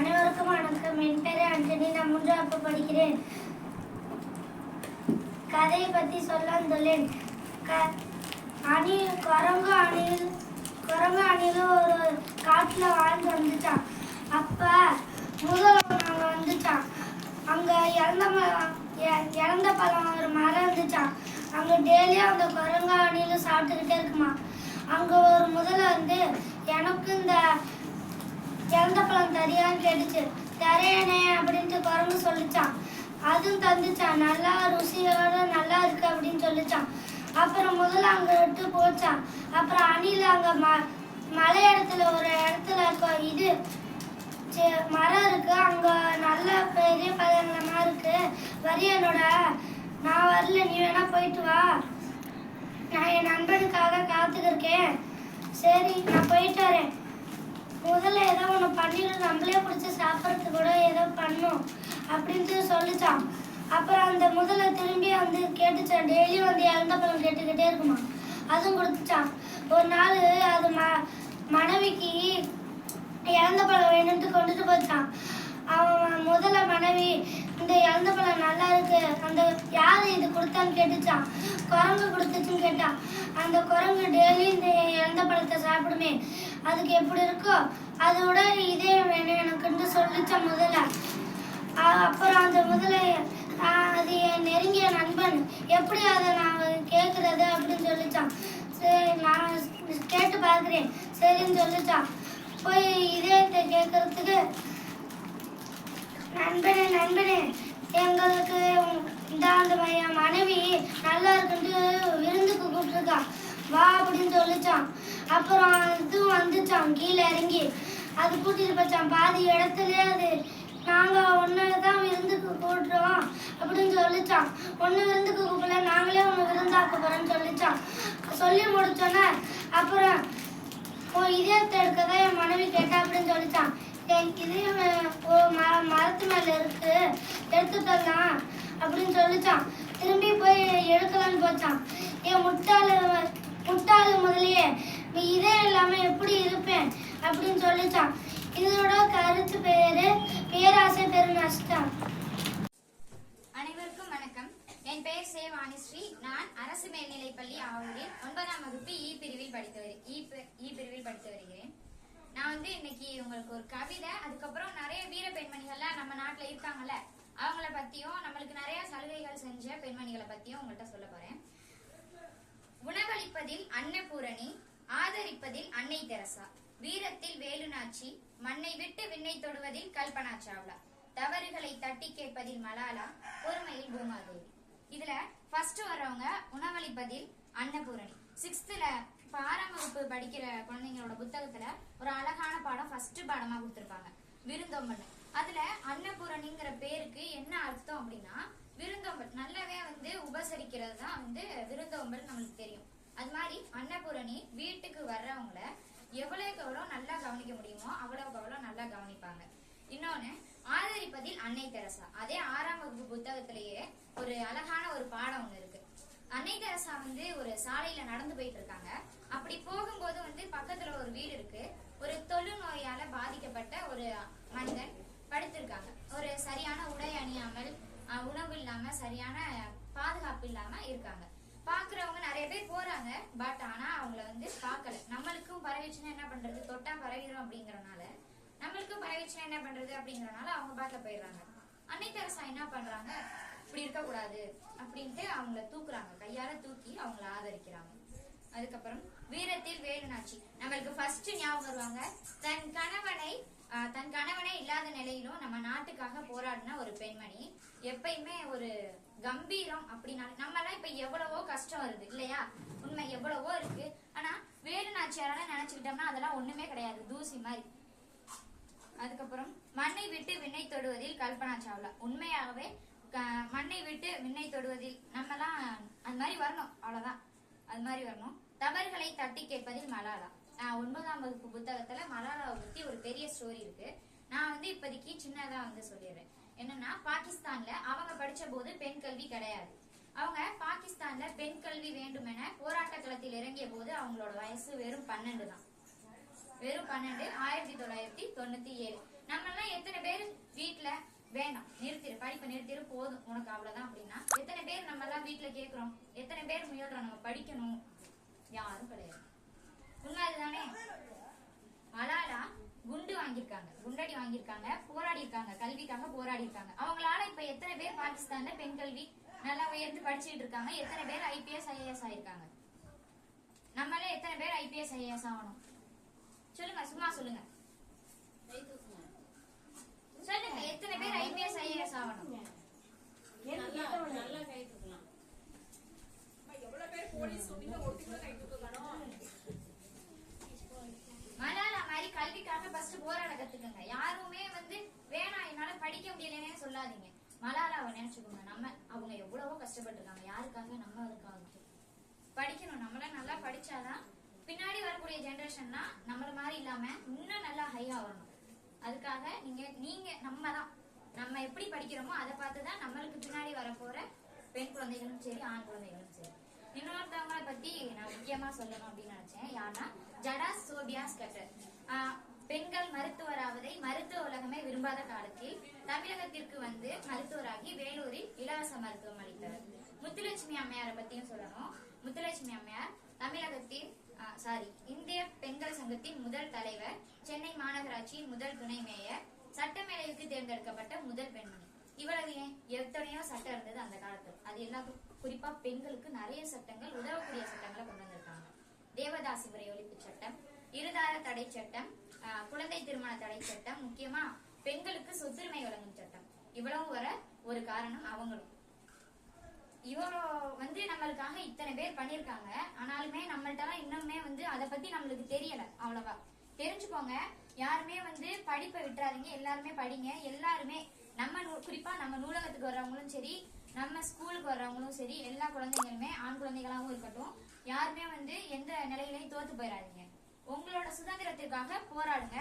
அனைவருக்கும் வணக்கம். என் பேர் அஞ்சனி நான் மூன்றாவது படிக்கிறேன். கதையை பற்றி சொல்ல வந்துள்ளேன் க குரங்கு அணில் குரங்கு அணிலும் ஒரு காட்டில் வாழ்ந்து வந்துச்சான் அப்போ முதல்வன் அங்கே வந்துச்சான் அங்கே இறந்த இறந்த பழம் ஒரு மரம் இருந்துச்சான் அங்கே டெய்லியும் அந்த குரங்கு அணில சாப்பிட்டுக்கிட்டே இருக்குமா அங்கே ஒரு முதல்ல வந்து எனக்கு இந்த இறந்த கேட்டுச்சு. தரையனே அப்படின்ட்டு குரங்கு சொல்லிச்சான். அதுவும் தந்துச்சான். நல்லா ருசியோட நல்லா இருக்கு அப்படின்னு சொல்லிச்சான். அப்புறம் முதல்ல அங்கே விட்டு போச்சான். அப்புறம் அணில் அங்கே ம மலை இடத்துல ஒரு இடத்துல இருக்க இது மரம் இருக்கு. அங்கே நல்ல பெரிய பழங்களமா இருக்கு. வரியனோட நான் வரல. நீ வேணா போயிட்டு வா. நான் என் நண்பனுக்காக காத்துக்கிருக்கேன். சரி நான் போயிட்டு வரேன். முதல்ல ஏதோ ஒன்று பண்ணிடும் நம்மளே பிடிச்சி சாப்பிட்றதுக்கு கூட ஏதோ பண்ணும் அப்படின்ட்டு சொல்லிச்சான் அப்புறம் அந்த முதல்ல திரும்பி வந்து கேட்டுச்சான் டெய்லியும் வந்து இறந்த பழம் கேட்டுக்கிட்டே இருக்குமா? அதுவும் கொடுத்துச்சான் ஒரு நாள் அது ம மனைவிக்கு இறந்த பழம் வேணும்ட்டு கொண்டுட்டு போச்சான் அவன் முதல்ல மனைவி இந்த இறந்த பழம் நல்லா இருக்கு அந்த யார் இது கொடுத்தான்னு கேட்டுச்சான் குரங்கு கொடுத்துச்சுன்னு கேட்டான். அந்த குரங்கு டெய்லி இந்த இறந்த பழத்தை சாப்பிடுமே? அதுக்கு எப்படி இருக்கோ அதோட இதே வேணும் எனக்குன்னு சொல்லிச்சான் முதல்ல. அப்புறம் அந்த முதல்ல அது என் நெருங்கிய நண்பன் எப்படி அதை நான் கேட்குறது அப்படின்னு சொல்லிச்சான். சரி நான் கேட்டு பார்க்குறேன். சரின்னு சொல்லிச்சான். போய் இதயத்தை கேட்கறதுக்கு நண்பனே நண்பனே எங்களுக்கு இந்த அந்த என் மனைவி நல்லா இருக்குன்ட்டு விருந்துக்கு கூப்பிட்டுருக்கான். வா அப்படின்னு சொல்லிச்சான். அப்புறம் இதுவும் வந்துச்சான் கீழே இறங்கி. அது கூட்டிட்டு போச்சான் பாதி இடத்துலயே அது நாங்கள் ஒன்று தான் விருந்துக்கு கூட்டுறோம் அப்படின்னு சொல்லிச்சான் ஒன்று விருந்துக்கு கூப்பிடல நாங்களே ஒன்று விருந்தாக்க போகிறோன்னு சொல்லிச்சான் சொல்லி முடிச்சோன்னே அப்புறம் உன் இதயத்தை தான் என் மனைவி கேட்டா அப்படின்னு சொல்லிச்சான் என் இதயம் மரத்து மேல இருக்கு எடுத்துட்டு வரலாம் அப்படின்னு சொல்லிச்சான். திரும்பி போய் எடுக்கலான்னு போச்சான் என் முட்டாளு முட்டாளு முதலியே நீ இதயம் இல்லாம எப்படி இருப்பேன்? அப்படின்னு சொல்லிச்சான். இதோட கருத்து பேரு பேராசை பெரு நஷ்டம். அனைவருக்கும் வணக்கம். என் பெயர் சே வாணிஸ்ரீ நான் அரசு மேல்நிலைப்பள்ளி ஆவூரில் ஒன்பதாம் வகுப்பு இ பிரிவில் படித்தவர் இ பி- இ பிரிவில் படித்து வருகிறேன் இன்னைக்கு உங்களுக்கு ஒரு கவிதை அதுக்கப்புறம் நிறைய வீர பெண்மணிகள்லாம் நம்ம நாட்டில் இருக்காங்கல்ல அவங்கள பத்தியும் நம்மளுக்கு நிறைய சலுகைகள் செஞ்ச பெண்மணிகளை பத்தியும் உங்கள்கிட்ட சொல்ல போறேன். உணவளிப்பதில் அன்னபூரணி ஆதரிப்பதில் அன்னை தெரசா வீரத்தில் வேலுநாச்சி மண்ணை விட்டு விண்ணை தொடுவதில் கல்பனா சாவ்லா தவறுகளை தட்டி கேட்பதில் மலாலா பொறுமையில் பூமாதேவி. இதுல ஃபர்ஸ்ட் வர்றவங்க உணவளிப்பதில் அன்னபூரணி. சிக்ஸ்த்ல இப்போ ஆறாம் வகுப்பு படிக்கிற குழந்தைங்களோட புத்தகத்துல ஒரு அழகான பாடம் ஃபர்ஸ்ட் பாடமா கொடுத்துருப்பாங்க. விருந்தோம்பல். அதுல அன்னபூரணிங்கிற பேருக்கு என்ன அர்த்தம் அப்படின்னா விருந்தோம்பல். நல்லாவே வந்து உபசரிக்கிறது தான் வந்து விருந்தோம்பல் நம்மளுக்கு தெரியும். அது மாதிரி அன்னபூரணி வீட்டுக்கு வர்றவங்கள எவ்வளவுக்கு எவ்வளோ நல்லா கவனிக்க முடியுமோ அவ்வளவுக்கு அவ்வளோ நல்லா கவனிப்பாங்க. இன்னொன்னு ஆதரிப்பதில் அன்னை தெரசா. அதே ஆறாம் வகுப்பு புத்தகத்திலேயே ஒரு அழகான ஒரு பாடம் ஒன்று இருக்கு. அன்னை வந்து ஒரு சாலையில நடந்து போயிட்டு இருக்காங்க அப்படி போகும்போது வந்து பக்கத்துல ஒரு வீடு இருக்கு. ஒரு தொழுநோயால பாதிக்கப்பட்ட ஒரு மனிதன் படுத்திருக்காங்க. ஒரு சரியான உடை அணியாமல் உணவு இல்லாம சரியான பாதுகாப்பு இல்லாம இருக்காங்க. பாக்குறவங்க நிறைய பேர் போறாங்க. பட் ஆனா அவங்கள வந்து பார்க்கல நம்மளுக்கும் பரவிச்சுன்னா என்ன பண்றது? தொட்டா பரவிடும் அப்படிங்கறனால நம்மளுக்கும் பரவிச்சுன்னா என்ன பண்றது அப்படிங்கறனால அவங்க பார்க்க போயிடுறாங்க. அன்னை தெரசா என்ன பண்றாங்க? இப்படி இருக்க கூடாது அப்படின்ட்டு அவங்கள தூக்குறாங்க. கையால தூக்கி அவங்கள ஆதரிக்கிறாங்க. அதுக்கப்புறம் வீரத்தில் வேலுநாச்சி. நம்மளுக்கு ஃபர்ஸ்ட் ஞாபகம் வருவாங்க. தன் கணவனை தன் கணவனே இல்லாத நிலையிலும் நம்ம நாட்டுக்காக போராடின ஒரு பெண்மணி. எப்பயுமே ஒரு கம்பீரம் அப்படின்னா நம்ம எல்லாம் இப்ப எவ்வளவோ கஷ்டம் வருது இல்லையா? உண்மை எவ்வளவோ இருக்கு. ஆனா வேலுநாச்சியாரால நினைச்சுக்கிட்டோம்னா அதெல்லாம் ஒண்ணுமே கிடையாது. தூசி மாதிரி. அதுக்கப்புறம் மண்ணை விட்டு விண்ணை தொடுவதில் கல்பனா சாவ்லா. உண்மையாகவே மண்ணை விட்டு விண்ணை தொடுவதில் நம்மலாம் அது மாதிரி வரணும் அவ்வளவுதான். அது மாதிரி வரணும். தவறுகளை தட்டி கேட்பதில் மலாலா. ஒன்பதாம் வகுப்பு புத்தகத்துல மலாலாவை பத்தி ஒரு பெரிய ஸ்டோரி இருக்கு. நான் வந்து இப்போதைக்கு சின்னதா வந்து சொல்லிடுறேன். என்னன்னா பாகிஸ்தான்ல அவங்க படிச்ச போது பெண் கல்வி கிடையாது. அவங்க பாகிஸ்தான்ல பெண் கல்வி வேண்டும் என போராட்ட களத்தில் இறங்கிய போது அவங்களோட வயசு வெறும் பன்னெண்டு தான். வெறும் பன்னெண்டு ஆயிரத்தி தொள்ளாயிரத்தி தொண்ணூத்தி ஏழு. நம்ம எல்லாம் எத்தனை பேர் வீட்டுல வேணாம். நிறுத்திரு. படிப்பை நிறுத்திரு. போதும். உனக்கு அவ்வளவுதான் அப்படின்னா. எத்தனை பேர் நம்ம எல்லாம் வீட்டுல கேக்குறோம் எத்தனை பேர் முயல்றோம்? நம்ம படிக்கணும். யாரும் கிடையாது. உண்மை அதுதானே மலாலா குண்டு வாங்கியிருக்காங்க. குண்டடி வாங்கியிருக்காங்க. போராடி இருக்காங்க கல்விக்காக போராடி இருக்காங்க அவங்களால இப்ப எத்தனை பேர் பாகிஸ்தான்ல பெண் கல்வி நல்லா உயர்ந்து படிச்சுட்டு இருக்காங்க? எத்தனை பேர் ஐபிஎஸ் ஐஏஎஸ் ஆயிருக்காங்க? நம்மளே எத்தனை பேர் ஐபிஎஸ் ஐஏஎஸ் ஆகணும்? சொல்லுங்க. சும்மா சொல்லுங்க. சொல்லுங்க எத்தனை பேர் ஐபிஎஸ் ஐஏஎஸ் ஆகணும். நல்லா கை தூக்கலாம் எவ்வளவு பேர் போலீஸ் சொன்னீங்க ஒருத்தி கூட கை தூக்கணும் மலாலா மாதிரி கல்விக்காக ஃபர்ஸ்ட் போராட கத்துக்கங்க. யாருமே வந்து வேணாம் என்னால படிக்க முடியலன்னே சொல்லாதீங்க. மலாலாவை நினைச்சுக்கோங்க. நம்ம அவங்க எவ்வளவோ கஷ்டப்பட்டிருக்காங்க. யாருக்காக? நம்ம அதுக்காக. படிக்கணும். நம்மள நல்லா படிச்சாதான் பின்னாடி வரக்கூடிய ஜெனரேஷன்னா நம்மள மாதிரி இல்லாம இன்னும் நல்லா ஹையா வரணும். அதுக்காக நீங்க நீங்க நம்ம தான் நம்ம எப்படி படிக்கிறோமோ அதை பார்த்து தான் நம்மளுக்கு பின்னாடி வரப்போற பெண் குழந்தைகளும் சரி ஆண் குழந்தைகளும் சரி. இன்னொருத்தவங்களை பத்தி நான் முக்கியமா சொல்லணும் அப்படின்னு நினைச்சேன். யாருன்னா ஜடாஸ் சோபியாஸ் கட்டர். ஆஹ் பெண்கள் மருத்துவராவதை மருத்துவ உலகமே விரும்பாத காலத்தில் தமிழகத்திற்கு வந்து மருத்துவராகி வேலூரில் இலவச மருத்துவம் அளித்தவர். முத்துலட்சுமி அம்மையாரை பத்தியும் சொல்லணும். முத்துலட்சுமி அம்மையார் தமிழகத்தின் சாரி இந்திய பெண்கள் சங்கத்தின் முதல் தலைவர் சென்னை மாநகராட்சியின் முதல் துணை மேயர் சட்டமேலைக்கு தேர்ந்தெடுக்கப்பட்ட முதல் பெண்மணி. இவ்வளவு ஏன்? எத்தனையோ சட்டம் இருந்தது அந்த காலத்தில். அது எல்லாம் குறிப்பா பெண்களுக்கு நிறைய சட்டங்கள் உதவக்கூடிய சட்டங்களை கொண்டு வந்திருக்காங்க. தேவதாசி முறை ஒழிப்பு சட்டம் இருதார தடை சட்டம் குழந்தை திருமண தடை சட்டம் முக்கியமா பெண்களுக்கு சொத்துரிமை வழங்கும் சட்டம். இவ்வளவு வர ஒரு காரணம் அவங்களும். இவரோ வந்து நம்மளுக்காக இத்தனை பேர் பண்ணிருக்காங்க ஆனாலுமே நம்மள்ட்ட இன்னுமே வந்து அதை பத்தி நம்மளுக்கு தெரியல அவ்வளவா. தெரிஞ்சுக்கோங்க யாருமே வந்து படிப்பை விட்டுறாதீங்க எல்லாருமே படிங்க. எல்லாருமே நம்ம நூ- குறிப்பா நம்ம நூலகத்துக்கு வர்றவங்களும் சரி நம்ம ஸ்கூலுக்கு வர்றவங்களும் சரி எல்லா குழந்தைங்களுமே ஆண் குழந்தைகளாகவும் இருக்கட்டும் யாருமே வந்து எந்த நிலையிலையும் தோத்து போயிடாதீங்க உங்களோட சுதந்திரத்திற்காக போராடுங்க.